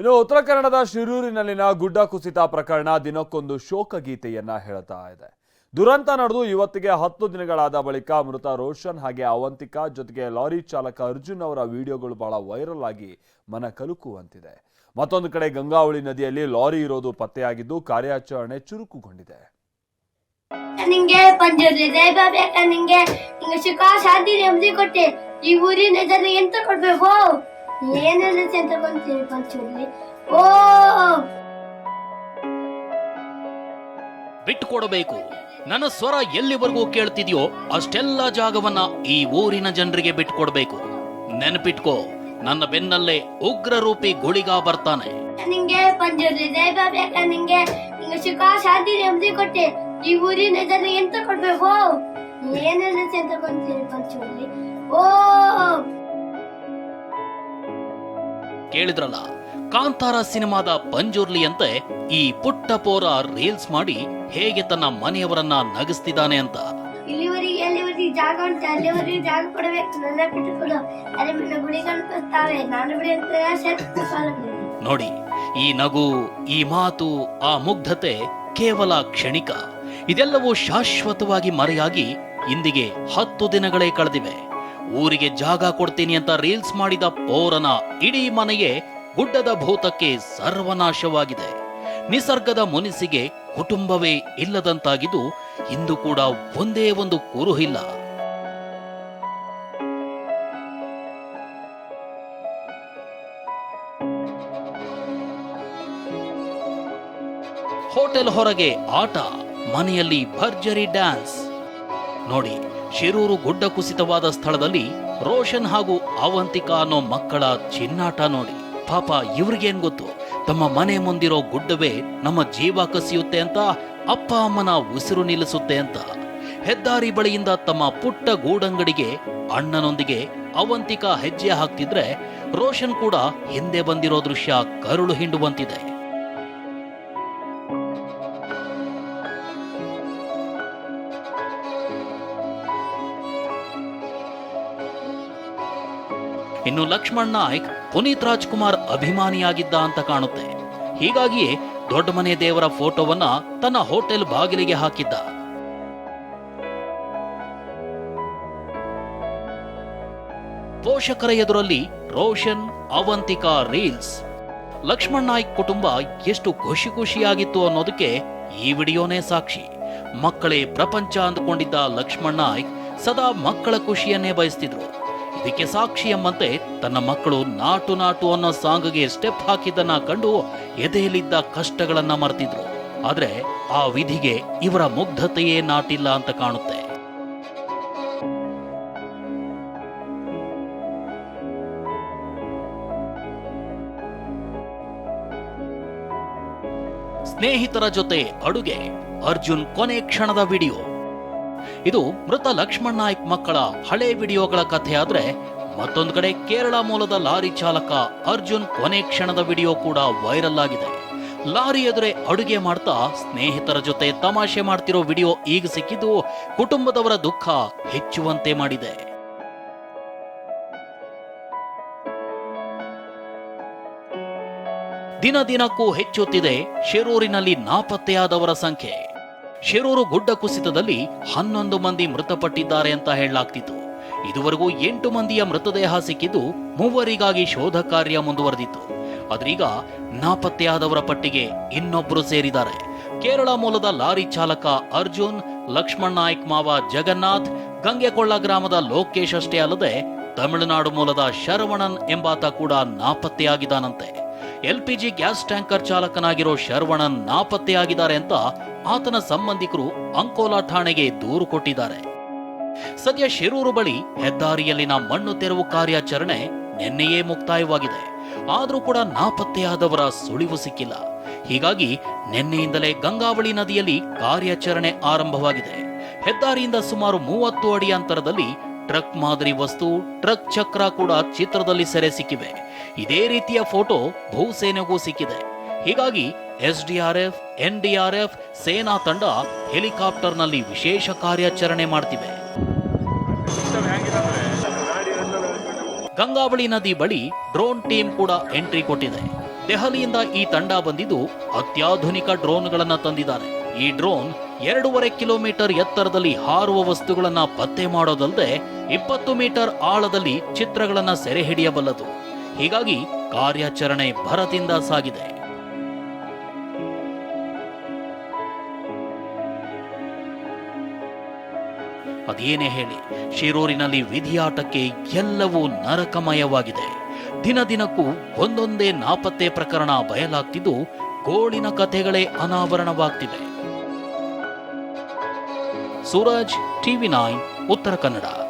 ಇನ್ನು ಉತ್ತರ ಕನ್ನಡದ ಶಿರೂರಿನಲ್ಲಿನ ಗುಡ್ಡ ಕುಸಿತ ಪ್ರಕರಣ ದಿನಕ್ಕೊಂದು ಶೋಕ ಗೀತೆಯನ್ನ ಹೇಳ್ತಾ ಇದೆ. ದುರಂತ ನಡೆದು ಇವತ್ತಿಗೆ ಹತ್ತು ದಿನಗಳಾದ ಬಳಿಕ ಮೃತ ರೋಷನ್ ಹಾಗೆ ಅವಂತಿಕಾ ಜೊತೆಗೆ ಲಾರಿ ಚಾಲಕ ಅರ್ಜುನ್ ಅವರ ವಿಡಿಯೋಗಳು ಬಹಳ ವೈರಲ್ ಆಗಿ ಮನ ಕಲುಕುವಂತಿದೆ. ಮತ್ತೊಂದು ಕಡೆ ಗಂಗಾವಳಿ ನದಿಯಲ್ಲಿ ಲಾರಿ ಇರೋದು ಪತ್ತೆಯಾಗಿದ್ದು ಕಾರ್ಯಾಚರಣೆ ಚುರುಕುಗೊಂಡಿದೆ. ನಿಂಗೆ ನಿಂಗೆ. ಶಾಂತಿ ಕೊಟ್ಟೆ. ಈ ಊರಿನ ಎಂತ ಕೊಡ್ಬೇಕು? ಏನೆಲ್ಲ ಅಂತ ಬಂದು ತಿಳ್ಕೊಂತೀವಿ ಓ! ಬಿಟ್ಟುಕೊಡಬೇಕು. ನನ್ನ ಸ್ವರ ಎಲ್ಲಿವರೆಗೂ ಕೇಳ್ತಿದ್ಯೋ ಅಷ್ಟೆಲ್ಲ ಜಾಗವನ್ನ ಈ ಊರಿನ ಜನರಿಗೆ ಬಿಟ್ಕೊಡ್ಬೇಕು ನೆನಪಿಟ್ಕೋ ನನ್ನ ಬೆನ್ನಲ್ಲೇ ಉಗ್ರ ರೂಪಿ ಗುಳಿಗ ಬರ್ತಾನೆ. ನಿಂಗೆ ಬೇಕಾ ನಿಂಗೆ. ನಿಂಗೆ ಸುಖ ಶಾಂತಿ ನೆಮ್ಮದಿ ಕೊಟ್ಟೆ. ಈ ಊರಿನ ಜನ ಎಂತ ಕೊಡ್ಬೇಕು? ಏನೆಲ್ಲ ಅಂತ ಬಂತೀರಿ ಪಂಚುರ್ಲಿ. ಓ! ಕೇಳಿದ್ರಲ್ಲ? ಕಾಂತಾರ ಸಿನಿಮಾದ ಪಂಜುರ್ಲಿಯಂತೆ ಈ ಪುಟ್ಟ ಪೋರ ರೀಲ್ಸ್ ಮಾಡಿ ಹೇಗೆ ತನ್ನ ಮನೆಯವರನ್ನ ನಗಿಸ್ತಿದ್ದಾನೆ ಅಂತ. ಇಲ್ಲಿವರೆಗೆ ಎಲ್ಲಿವರೆಗೆ ಜಾಗ ಉಂಟು. ಅಲ್ಲಿವರೆಗೆ ಜಾಗ ಕೊಡಬೇಕು. ನನ್ನ ಬಿಟ್ಟು ಕೊಡು. ಅದೇ ನನ್ನ ಗುಳಿಗಳು ಬರ್ತಾವೆ. ನಾನು ಬಿಡಿ ಅಂತ ನೋಡಿ ಈ ನಗು ಈ ಮಾತು ಆ ಮುಗ್ಧತೆ ಕೇವಲ ಕ್ಷಣಿಕ. ಇದೆಲ್ಲವೂ ಶಾಶ್ವತವಾಗಿ ಮರೆಯಾಗಿ ಇಂದಿಗೆ ಹತ್ತು ದಿನಗಳೇ ಕಳೆದಿವೆ. ಊರಿಗೆ ಜಾಗ ಕೊಡ್ತೀನಿ ಅಂತ ರೀಲ್ಸ್ ಮಾಡಿದ ಪೋರನ ಇಡೀ ಮನೆಯೇ ಗುಡ್ಡದ ಭೂತಕ್ಕೆ ಸರ್ವನಾಶವಾಗಿದೆ. ನಿಸರ್ಗದ ಮುನಿಸಿಗೆ ಕುಟುಂಬವೇ ಇಲ್ಲದಂತಾಗಿದ್ದು ಇಂದು ಕೂಡ ಒಂದೇ ಒಂದು ಕುರುಹಿಲ್ಲ. ಹೋಟೆಲ್ ಹೊರಗೆ ಆಟ, ಮನೆಯಲ್ಲಿ ಭರ್ಜರಿ ಡ್ಯಾನ್ಸ್. ನೋಡಿ ಶಿರೂರು ಗುಡ್ಡ ಕುಸಿತವಾದ ಸ್ಥಳದಲ್ಲಿ ರೋಷನ್ ಹಾಗೂ ಅವಂತಿಕಾ ಅನ್ನೋ ಮಕ್ಕಳ ಚಿನ್ನಾಟ ನೋಡಿ. ಪಾಪ ಇವ್ರಿಗೇನ್ ಗೊತ್ತು? ತಮ್ಮ ಮನೆ ಮುಂದಿರೋ ಗುಡ್ಡವೇ ನಮ್ಮ ಜೀವ ಕಸಿಯುತ್ತೆ ಅಂತ ಅಪ್ಪ ಅಮ್ಮನ ಉಸಿರು ನಿಲ್ಲಿಸುತ್ತೆ ಅಂತ. ಹೆದ್ದಾರಿ ಬಳಿಯಿಂದ ತಮ್ಮ ಪುಟ್ಟ ಗೂಡಂಗಡಿಗೆ ಅಣ್ಣನೊಂದಿಗೆ ಅವಂತಿಕಾ ಹೆಜ್ಜೆ ಹಾಕ್ತಿದ್ರೆ ರೋಷನ್ ಕೂಡ ಹಿಂದೆ ಬಂದಿರೋ ದೃಶ್ಯ ಕರುಳು ಹಿಂಡುವಂತಿದೆ. ಇನ್ನು ಲಕ್ಷ್ಮಣ್ ನಾಯ್ಕ್ ಪುನೀತ್ ರಾಜ್ಕುಮಾರ್ ಅಭಿಮಾನಿಯಾಗಿದ್ದ ಅಂತ ಕಾಣುತ್ತೆ. ಹೀಗಾಗಿಯೇ ದೊಡ್ಡ ಮನೆ ದೇವರ ಫೋಟೋವನ್ನ ತನ್ನ ಹೋಟೆಲ್ ಬಾಗಿಲಿಗೆ ಹಾಕಿದ್ದ. ಪೋಷಕರ ಎದುರಲ್ಲಿ ರೋಷನ್, ಅವಂತಿಕಾ ರೀಲ್ಸ್. ಲಕ್ಷ್ಮಣ್ ನಾಯ್ಕ್ ಕುಟುಂಬ ಎಷ್ಟು ಖುಷಿ ಖುಷಿಯಾಗಿತ್ತು ಅನ್ನೋದಕ್ಕೆ ಈ ವಿಡಿಯೋನೇ ಸಾಕ್ಷಿ. ಮಕ್ಕಳೇ ಪ್ರಪಂಚ ಅಂದುಕೊಂಡಿದ್ದ ಲಕ್ಷ್ಮಣ್ ನಾಯ್ಕ್ ಸದಾ ಮಕ್ಕಳ ಖುಷಿಯನ್ನೇ ಬಯಸ್ತಿದ್ರು. ಇದಕ್ಕೆ ಸಾಕ್ಷಿ ಎಂಬಂತೆ ತನ್ನ ಮಕ್ಕಳು ನಾಟು ನಾಟು ಅನ್ನೋ ಸಾಂಗ್ಗೆ ಸ್ಟೆಪ್ ಹಾಕಿದ್ದನ್ನ ಕಂಡು ಎದೆಯಲ್ಲಿದ್ದ ಕಷ್ಟಗಳನ್ನ ಮರೆತಿದ್ರು. ಆದ್ರೆ ಆ ವಿಧಿಗೆ ಇವರ ಮುಗ್ಧತೆಯೇ ನಾಟಿಲ್ಲ ಅಂತ ಕಾಣುತ್ತೆ. ಸ್ನೇಹಿತರ ಜೊತೆ ಅಡುಗೆ ಅರ್ಜುನ್ ಕೊನೆ ಕ್ಷಣದ ವಿಡಿಯೋ. ಇದು ಮೃತ ಲಕ್ಷ್ಮಣ್ ನಾಯ್ಕ್ ಮಕ್ಕಳ ಹಳೆ ವಿಡಿಯೋಗಳ ಕಥೆ ಆದ್ರೆ ಮತ್ತೊಂದು ಕಡೆ ಕೇರಳ ಮೂಲದ ಲಾರಿ ಚಾಲಕ ಅರ್ಜುನ್ ಕೊನೆ ಕ್ಷಣದ ವಿಡಿಯೋ ಕೂಡ ವೈರಲ್ ಆಗಿದೆ. ಲಾರಿ ಎದುರೇ ಅಡುಗೆ ಮಾಡ್ತಾ ಸ್ನೇಹಿತರ ಜೊತೆ ತಮಾಷೆ ಮಾಡ್ತಿರೋ ವಿಡಿಯೋ ಈಗ ಸಿಕ್ಕಿದ್ದು ಕುಟುಂಬದವರ ದುಃಖ ಹೆಚ್ಚುವಂತೆ ಮಾಡಿದೆ. ದಿನ ದಿನಕ್ಕೂ ಹೆಚ್ಚುತ್ತಿದೆ ಶಿರೂರಿನಲ್ಲಿ ನಾಪತ್ತೆಯಾದವರ ಸಂಖ್ಯೆ. ಶಿರೂರು ಗುಡ್ಡ ಕುಸಿತದಲ್ಲಿ ಹನ್ನೊಂದು ಮಂದಿ ಮೃತಪಟ್ಟಿದ್ದಾರೆ ಅಂತ ಹೇಳಲಾಗ್ತಿತ್ತು. ಇದುವರೆಗೂ ಎಂಟು ಮಂದಿಯ ಮೃತದೇಹ ಸಿಕ್ಕಿದ್ದು ಮೂವರಿಗಾಗಿ ಶೋಧ ಕಾರ್ಯ ಮುಂದುವರೆದಿತ್ತು. ಆದ್ರೀಗ ನಾಪತ್ತೆಯಾದವರ ಪಟ್ಟಿಗೆ ಇನ್ನೊಬ್ಬರು ಸೇರಿದ್ದಾರೆ. ಕೇರಳ ಮೂಲದ ಲಾರಿ ಚಾಲಕ ಅರ್ಜುನ್, ಲಕ್ಷ್ಮಣ್ ನಾಯ್ಕ್ ಮಾವ ಜಗನ್ನಾಥ್, ಗಂಗೆಕೊಳ್ಳ ಗ್ರಾಮದ ಲೋಕೇಶ್ ಅಷ್ಟೇ ಅಲ್ಲದೆ ತಮಿಳುನಾಡು ಮೂಲದ ಶರವಣನ್ ಎಂಬಾತ ಕೂಡ ನಾಪತ್ತೆಯಾಗಿದ್ದಾನಂತೆ. ಎಲ್ಪಿಜಿ ಗ್ಯಾಸ್ ಟ್ಯಾಂಕರ್ ಚಾಲಕನಾಗಿರೋ ಶರವಣನ್ ನಾಪತ್ತೆಯಾಗಿದ್ದಾರೆ ಅಂತ ಆತನ ಸಂಬಂಧಿಕರು ಅಂಕೋಲಾ ಠಾಣೆಗೆ ದೂರು ಕೊಟ್ಟಿದ್ದಾರೆ. ಸದ್ಯ ಶಿರೂರು ಬಳಿ ಹೆದ್ದಾರಿಯಲ್ಲಿನ ಮಣ್ಣು ತೆರವು ಕಾರ್ಯಾಚರಣೆ ನಿನ್ನೆಯೇ ಮುಕ್ತಾಯವಾಗಿದೆ. ಆದರೂ ಕೂಡ ನಾಪತ್ತೆಯಾದವರ ಸುಳಿವು ಸಿಕ್ಕಿಲ್ಲ. ಹೀಗಾಗಿ ನಿನ್ನೆಯಿಂದಲೇ ಗಂಗಾವಳಿ ನದಿಯಲ್ಲಿ ಕಾರ್ಯಾಚರಣೆ ಆರಂಭವಾಗಿದೆ. ಹೆದ್ದಾರಿಯಿಂದ ಸುಮಾರು ಮೂವತ್ತು ಅಡಿ ಅಂತರದಲ್ಲಿ ಟ್ರಕ್ ಮಾದರಿ ವಸ್ತು, ಟ್ರಕ್ ಚಕ್ರ ಕೂಡ ಚಿತ್ರದಲ್ಲಿ ಸೆರೆ ಸಿಕ್ಕಿವೆ. ಇದೇ ರೀತಿಯ ಫೋಟೋ ಭೂಸೇನೆಗೂ ಸಿಕ್ಕಿದೆ. ಹೀಗಾಗಿ ಎಸ್ಡಿಆರ್ಎಫ್ ಎನ್ಡಿಆರ್ಎಫ್ ಸೇನಾ ತಂಡ ಹೆಲಿಕಾಪ್ಟರ್ನಲ್ಲಿ ವಿಶೇಷ ಕಾರ್ಯಾಚರಣೆ ಮಾಡ್ತಿವೆ ಗಂಗಾವಳಿ ನದಿ ಬಳಿ ಡ್ರೋನ್ ಟೀಮ್ ಕೂಡ ಎಂಟ್ರಿ ಕೊಟ್ಟಿದೆ. ದೆಹಲಿಯಿಂದ ಈ ತಂಡ ಬಂದಿದ್ದು ಅತ್ಯಾಧುನಿಕ ಡ್ರೋನ್ಗಳನ್ನು ತಂದಿದ್ದಾರೆ. ಈ ಡ್ರೋನ್ ಎರಡೂವರೆ ಕಿಲೋಮೀಟರ್ ಎತ್ತರದಲ್ಲಿ ಹಾರುವ ವಸ್ತುಗಳನ್ನ ಪತ್ತೆ ಮಾಡೋದಲ್ಲದೆ ಇಪ್ಪತ್ತು ಮೀಟರ್ ಆಳದಲ್ಲಿ ಚಿತ್ರಗಳನ್ನು ಸೆರೆ ಹಿಡಿಯಬಲ್ಲದು ಹೀಗಾಗಿ ಕಾರ್ಯಾಚರಣೆ ಭರದಿಂದ ಸಾಗಿದೆ. ಅದೇನೇ ಹೇಳಿ, ಶಿರೂರಿನಲ್ಲಿ ವಿಧಿಯಾಟಕ್ಕೆ ಎಲ್ಲವೂ ನರಕಮಯವಾಗಿದೆ. ದಿನ ದಿನಕ್ಕೂ ಒಂದೊಂದೇ ನಾಪತ್ತೆ ಪ್ರಕರಣ ಬಯಲಾಗ್ತಿದ್ದು ಗೋಳಿನ ಕಥೆಗಳೇ ಅನಾವರಣವಾಗ್ತಿವೆ. Suraj, TV nine, Uttara Kannada.